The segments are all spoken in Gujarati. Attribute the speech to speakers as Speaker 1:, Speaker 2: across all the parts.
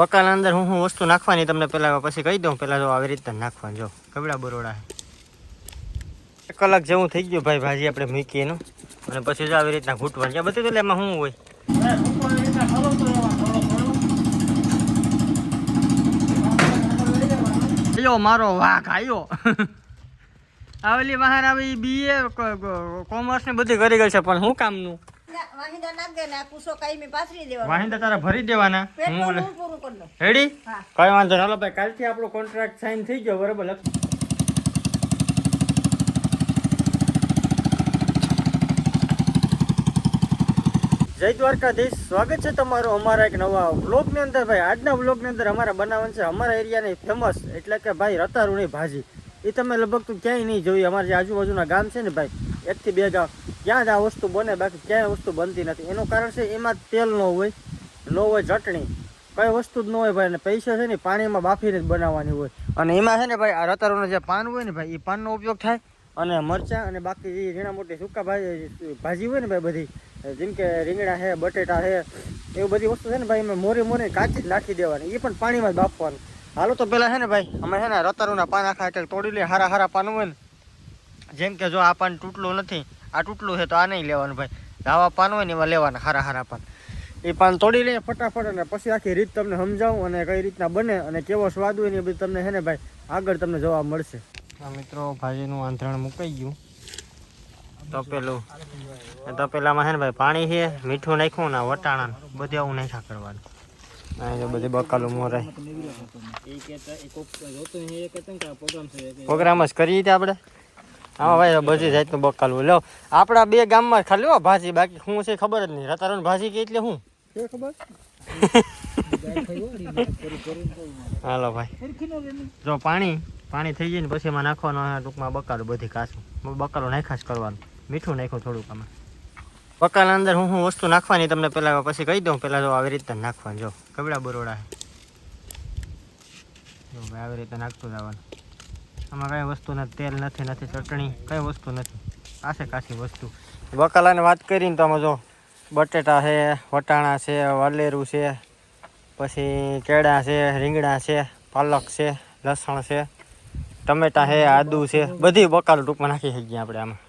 Speaker 1: બકાલા અંદર હું હું વસ્તુ નાખવાની તમને પહેલાં પછી કહી દઉં. પહેલાં જો આવી રીતના નાખવાનું, જો. કબડા બરોડા એક કલાક જેવું થઈ ગયું ભાઈ, ભાજી આપણે મૂકીએ એનું અને પછી જો આવી રીતના ઘૂંટવાનું. ત્યાં બધું એટલે એમાં શું હોય? આયો મારો વાઘ આયો. આવેલી બહાર આવી બીએ કોમર્સ ને બધી કરી ગઈ છે, પણ શું કામનું?
Speaker 2: વાહિંદા
Speaker 1: તારા ભરી દેવાના? હું રેડી કઈ વાંધો ચાલો ભાઈ કાલથી આપણો કોન્ટ્રાક્ટ સાઈન થઈ ગયો બરાબર? જય દ્વારકાધીશ. સ્વાગત છે તમારું અમારા એક નવા વ્લોગની અંદર. ભાઈ આજના વ્લોગની અંદર અમારા બનાવવાનું છે અમારા એરિયાની ફેમસ એટલે કે ભાઈ રતારુની ભાજી. એ તમે લગભગ તો ક્યાંય નહીં જોઈ અમારી જે આજુબાજુના ગામ છે ને ભાઈ એકથી બે ગામ. ત્યાં જ આ વસ્તુ બને, બાકી ક્યાંય વસ્તુ બનતી નથી. એનું કારણ છે એમાં તેલ ન હોય ન હોય ચટણી. કઈ વસ્તુ જ ન હોય ભાઈ, અને પૈસા છે ને પાણીમાં બાફીને જ બનાવવાની હોય. અને એમાં છે ને ભાઈ, આ રતારોના જે પાન હોય ને ભાઈ એ પાનનો ઉપયોગ થાય, અને મરચાં અને બાકી જે ઝીણા મોટી સૂકા ભાજી ભાજી હોય ને ભાઈ બધી, જેમ કે રીંગણા છે, બટેટા છે, એવું બધી વસ્તુ છે ને ભાઈ, એમાં મોરી મોરી કાચી જ નાખી દેવાની. એ પણ પાણીમાં જ બાફવાનું. હાલો તો પેલા છે ને ભાઈ, અમે છે ને રતારુના પાન આખા એટલે તોડી લઈએ, હારા હારા પાન હોય ને. જેમ કે જો આ પાન તૂટલું નથી આ તૂટલું છે તો આ નહીં લેવાનું ભાઈ. આવા પાન હોય ને એમાં લેવાના હારા હારા પાન. એ પાન તોડી લઈએ ફટાફટ અને પછી આખી રીત તમને સમજાવું અને કઈ રીતના બને અને કેવો સ્વાદ હોય ને એ બધું તમને છે ને ભાઈ આગળ તમને જોવા મળશે. આ મિત્રો ભાજીનું આંધણ મુકાઈ ગયું. તપેલું. એ તપેલામાં છે ને ભાઈ પાણી છે મીઠું નાખ્યું ને વટાણા બધે આવું નાખ્યા કરવાનું. આ જો બધી બકાલું મોરાય. પ્રોગ્રામ જ કરીએ આપણે. હા ભાઈ બધી જાતનું બકાલું લો આપણા બે ગામમાં ખાલી હો ભાજી બાકી શું છે ખબર જ નહીં. રતારણ ભાજી કે એટલે શું હાલો ભાઈ. જો પાણી પાણી થઈ જાય ને પછી એમાં નાખવાનું ટૂંકમાં બકાલું બધી કાચું. બકાલું નાખાશ કરવાનું. મીઠું નાખ્યું થોડુંક આમાં. બકાલા અંદર હું હું વસ્તુ નાખવાની તમને પહેલાં પછી કહી દઉં. પહેલાં જો આવી રીતે નાખવાનું. જો કપડા બરોડા જો ભાઈ આવી રીતે નાખતું જવાનું. આમાં કઈ વસ્તુ નથી તેલ નથી નથી ચટણી કઈ વસ્તુ નથી. આશે કાશી વસ્તુ. બકાલાની વાત કરીને તો આમાં જો બટેટા છે વટાણા છે વાલેરું છે પછી કેળા છે રીંગણા છે પાલક છે લસણ છે ટમેટા છે આદુ છે બધી બકાલ ટૂંકમાં નાખી શકીએ આપણે આમાં.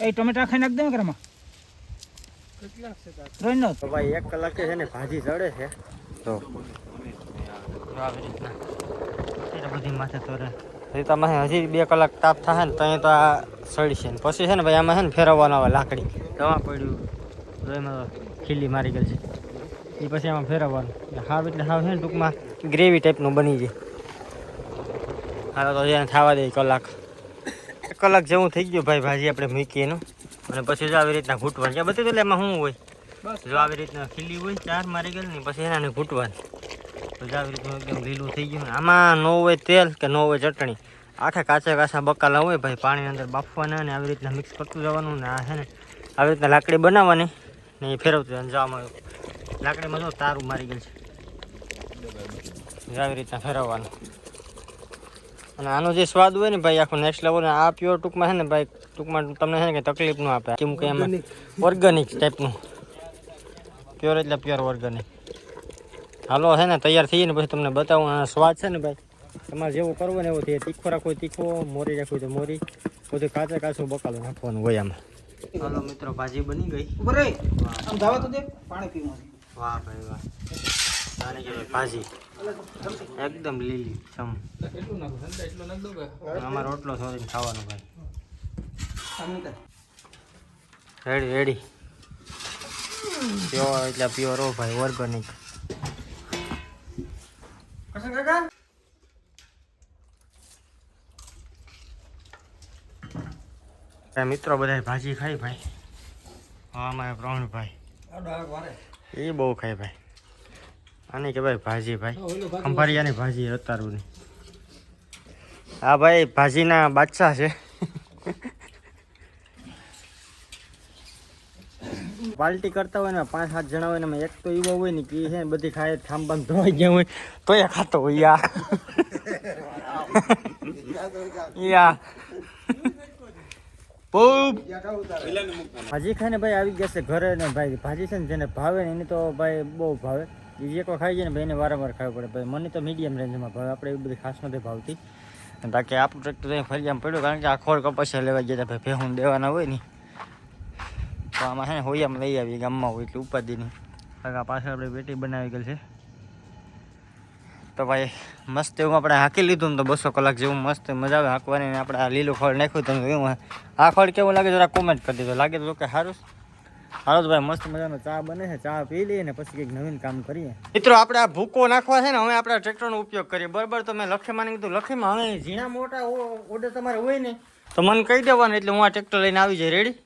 Speaker 3: એ ટમેટા ખાઈ નાખ દે ઘરમાં. ત્રણ નો
Speaker 1: ભાઈ એક કલાકે છે ને ભાજી ચડે છે. તો. આવી રીતના બધી માથે તરે હજી તમારે હજી બે કલાક તાપ થાય ને ત્યાં તો આ સડી છે ને. પછી છે ને ભાઈ આમાં છે ને ફેરવવાનો આવે લાકડી. દવા પડ્યું. તો એમાં ખીલી મારી ગઈ છે. એ પછી આમાં ફેરવવાનું. એટલે હાવ એટલે હાવ છે ને ટૂંકમાં ગ્રેવી ટાઈપનું બની જાય. હાલો તો એને થવા દે કલાક. એક કલાક જેવું થઈ ગયું ભાઈ ભાજી આપણે મૂકીએ એનું અને પછી જો આવી રીતના ઘૂંટવાનું. ત્યાં બધું એટલે એમાં શું હોય? જો આવી રીતના ખીલી હોય ચાર મારી ગયેલી ને પછી એનાને ઘૂંટવાનું. તો જો આવી રીતનું એકદમ લીલું થઈ ગયું આમાં ન હોય તેલ કે ન હોય ચટણી. આખા કાચા કાચા બકાલા હોય ભાઈ. પાણીની અંદર બાફવાના અને આવી રીતના મિક્સ કરતું જવાનું ને આ છે ને. આવી રીતના લાકડી બનાવવાની ને એ ફેરવતું જવાનું. જવામાં લાકડીમાં જો તારું મારી ગયેલ છે. આવી રીતના ફેરવવાનું. અને આનો જે સ્વાદ હોય ને ભાઈ આખો નેક્સ્ટ લેવલ આ પ્યોર ટૂંકમાં છે ને ભાઈ ટૂંકમાં તમને છે ને કંઈ તકલીફ ન આપે. કેમ કે એમાં ઓર્ગેનિક ટાઈપનું પ્યોર એટલે પ્યોર ઓર્ગેનિક હાલો છે ને તૈયાર થઈ ને પછી તમને બતાવું. આ સ્વાદ છે ને ભાઈ તમારે જેવું કરવું ને એવું થાય તીખો રાખવું તીખો મોરી રાખવું તો મોરી. બધું કાચે કાચું બકાલું નાખવાનું હોય આમાં. હાલો મિત્રો ભાજી બની ગઈ.
Speaker 3: આમ ધાવા તો દે પાણી પીવું
Speaker 1: વાહ ભાઈ વાહ. આને કહેવાય ભાજી? એકદમ લીલી સમ
Speaker 3: એટલું નાખું દઉં કે
Speaker 1: આમાં રોટલો ખાવાનો ભાઈ. રેડી રેડી પ્યોર એટલે પ્યોર ઓ ભાઈ ઓર્ગેનિક મિત્રો બધા ભાજી ખાઈ ભાઈ. હા મારા પ્રવીણભાઈ. એ બહુ ખાય ભાઈ. આને કહેવાય ભાજી ભાઈ. ખંભારિયાની ભાજી રતારુની હા ભાઈ ભાજીના બાદશાહ છે. પાર્ટી કરતા હોય ને પાંચ સાત જણા હોય ને એક તો એવો હોય ને કે છે ને બધી ખાય થાંબામ ધોવાઈ ગયા હોય તો એ ખાતો હોય યા યા. ભાજી ખાઈને ભાઈ આવી ગયા છે ઘરે ને ભાઈ ભાજી છે ને જેને ભાવે ને એને તો ભાઈ બહુ ભાવે. એ એક કોઈ ખાઈ જાય ને ભાઈ એને વારંવાર ખાવી પડે. ભાઈ મને તો મીડિયમ રેન્જમાં ભાવે. આપણે એવી બધી ખાસ નથી ભાવતી. બાકી આપણું ટ્રેક્ટર ફરી આમ પડ્યું કારણ કે આ ખોર કપાસિયા લેવા ગયા ભાઈ. ભેહું દેવાના હોય ને. તો આમાં છે ને હોયામાં લઈ આવીએ ગામમાં હોય એટલે ઉપાધિની પાછળ આપણે બેટી બનાવી ગયેલ છે. તો ભાઈ, મસ્ત એવું આપણે હાંકી લીધું ને તો બસો કલાક જેવું મસ્ત મજા આવે હાંકવાની આપણે આ લીલું ખોળ નાખ્યું તમે કેવું આ ખોળ કેવું લાગે જરા કોમેન્ટ કરી દીધો લાગે તો કે સારું હાલો તો ભાઈ, મસ્ત મજાનો ચા બને છે. ચા પી લઈએ ને પછી કંઈક નવીન કામ કરીએ. મિત્રો, આપણે આ ભૂકો નાખવા છે ને હવે આપણે ટ્રેક્ટરનો ઉપયોગ કરીએ. બરાબર, તો મેં લખીમાં કીધું લખીમાં હવે ઝીણા મોટા ઓર્ડર તમારે હોય ને તો મને કહી દેવાનું એટલે હું આ ટ્રેક્ટર લઈને આવી જાય રેડી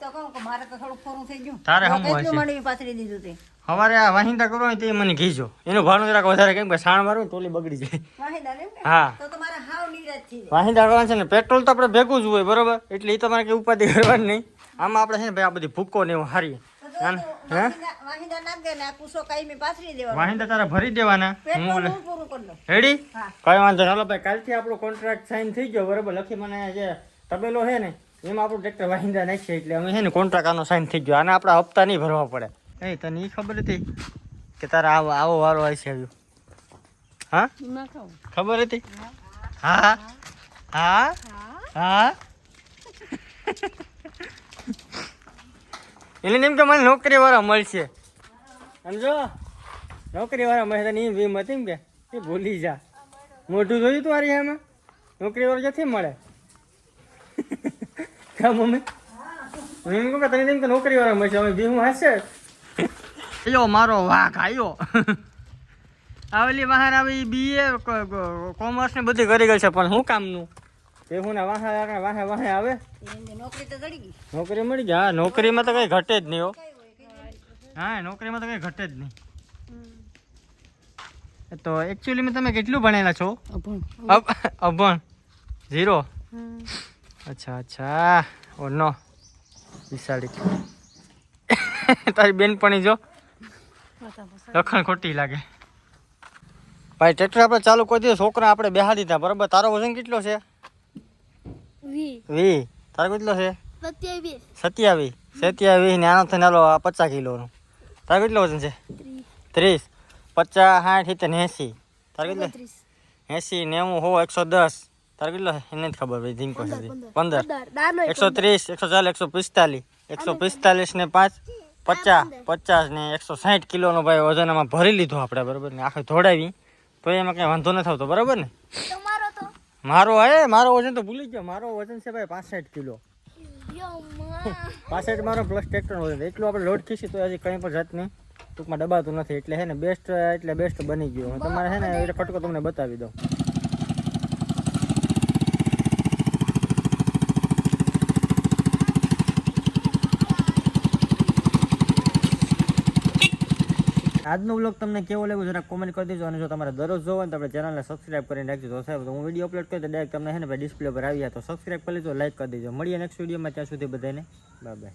Speaker 2: તો કહું કે મારે તો થોડું ખોરું થઈ ગયું.
Speaker 1: તારે હમું
Speaker 2: કેટલું પાથરી દીધું તે.
Speaker 1: સવારે આ વાહિંદા કરો તે મને કીજો. એનું જરાક વધારે કેમ કે સાણ મારું ટોલી બગડી જાય? હા.
Speaker 2: તો તમારે હાવ નિરાશ થઈ જાય.
Speaker 1: વાહિંદા કરવાનું છે ને પેટ્રોલ તો આપણે ભેગું જ હોય બરોબર? એટલે એ તમારે કઈ ઉપાધિ કરવાની નહીં. આમાં આપણે છે ને ભાઈ આ બધી ભૂકો ને એવું હારીએ. હે?
Speaker 2: વાહિંદા દે ને આ કુસો કાયમી પાથરી દેવાનો.
Speaker 1: વાહિંદા તારા ભરી દેવાના. હું
Speaker 2: પૂરું કરી દઉં
Speaker 1: રેડી. કઈ વાંધો. હાલો ભાઈ કાલથી આપણો કોન્ટ્રાક્ટ સાઈન થઈ ગયો બરોબર? લખી મને જે તબેલો છે ને એમાં આપણું ટ્રેક્ટર વાહિંદા નાખીએ એટલે અમે છે ને કોન્ટ્રાક્ટ આનો સાઈન થઈ ગયો. આને આપણા હપ્તા નહીં ભરવા પડે. એ, તને એ ખબર હતી કે તારા આવો આવો વારો આવશે આવ્યો? હા? ખબર હતી? હા? હા? હા? એટલે એમ કે મને નોકરી વાળા મળશે. સમજો? નોકરી વાળા મળશે તને એમ વીમ હતી કે એ ભૂલી જા. મોઢું જોયું તું મારી એમાં નોકરી વાળો ક્યાંથી મળે? કા મમ્મી? હું એમ કહું કે તને એમ કે નોકરી વાળા મળશે અમે ભીમું હશે અયો મારો વાઘ આવ્યો આવેલી બહાર આવી બીએ કોમર્સ ને બધી કરી ગઈ છે પણ શું કામનું? એ હું વાહે વાહે વાહે વાહે આવે.
Speaker 2: નોકરી તો ગઈ.
Speaker 1: નોકરી મળી ગઈ? હા નોકરીમાં તો કઈ ઘટે જ નહીં હો. હા નોકરીમાં તો કઈ ઘટે જ નહીં. તો એકચ્યુઅલીમાં તમે કેટલું ભણેલા છો? અબ- અભણ. ઝીરો અચ્છા અચ્છા. ઓ નો. વિશાળી. તારી બેનપણી જો. લખણ ખોટી લાગે. ભાઈ ટ્રેક્ટર આપણે ચાલુ કરી દીધું છોકરા આપણે બેહા દીધા. બરાબર તારો વજન કેટલો છે?
Speaker 4: વી.
Speaker 1: તારો કેટલો છે?
Speaker 4: સત્યાવીસ.
Speaker 1: સત્યાવીસ. સત્યાવીસ ને આનો થઈને હાલો આ પચાસ કિલોનું. તારે કેટલો વજન છે? ત્રીસ. પચાસ સાઠ સિત્તેર ને એંસી. તારે કેટલો? એંસી નેવું હો એકસો દસ. તારે કેટલો એને જ ખબર ભાઈ ધીમકો છે પંદર એકસો ત્રીસ એકસો ચાલીસ એકસો પિસ્તાલીસ. એકસો પિસ્તાલીસ ને પાંચ પચાસ. પચાસ ને એકસો સાઠ કિલોનો ભાઈ વજન આમાં ભરી લીધો આપણે બરાબર ને? આખે ધોડાવી. તો એમાં કંઈ વાંધો ન થતો બરાબર ને? મારો હે મારો વજન તો ભૂલી ગયો. મારો વજન છે ભાઈ પાસઠ કિલો. પાસઠ મારો પ્લસ ટ્રેક્ટર વજન એટલું આપણે લોડ ખીસી તો હજી કંઈ પણ જાતની ટૂંકમાં દબાતું નથી. એટલે હે ને બેસ્ટ એટલે બેસ્ટ બની ગયું. તમારે હે ને એટલે ફટકો તમને બતાવી દઉં. આજનો બ્લોગ તમને કેવો લાગ્યો જરા કોમેન્ટ કરી દેજો. અને જો તમારે દરરોજ જોવો ને તો આપણે ચેનલને સબસ્ક્રાઇબ કરીને રાખજો તો સાહેબ, તો હું વીડિયો અપલોડ કરી તો ડાયરેક્ટ તમને છે ને ડિસ્પ્લે પર આવ્યા તો સબસ્ક્રાઇબ કરી લેજો લાઇક કરી દેજો. મળીએ નેક્સ્ટ વિડીયોમાં ત્યાં સુધી બધાને. બાય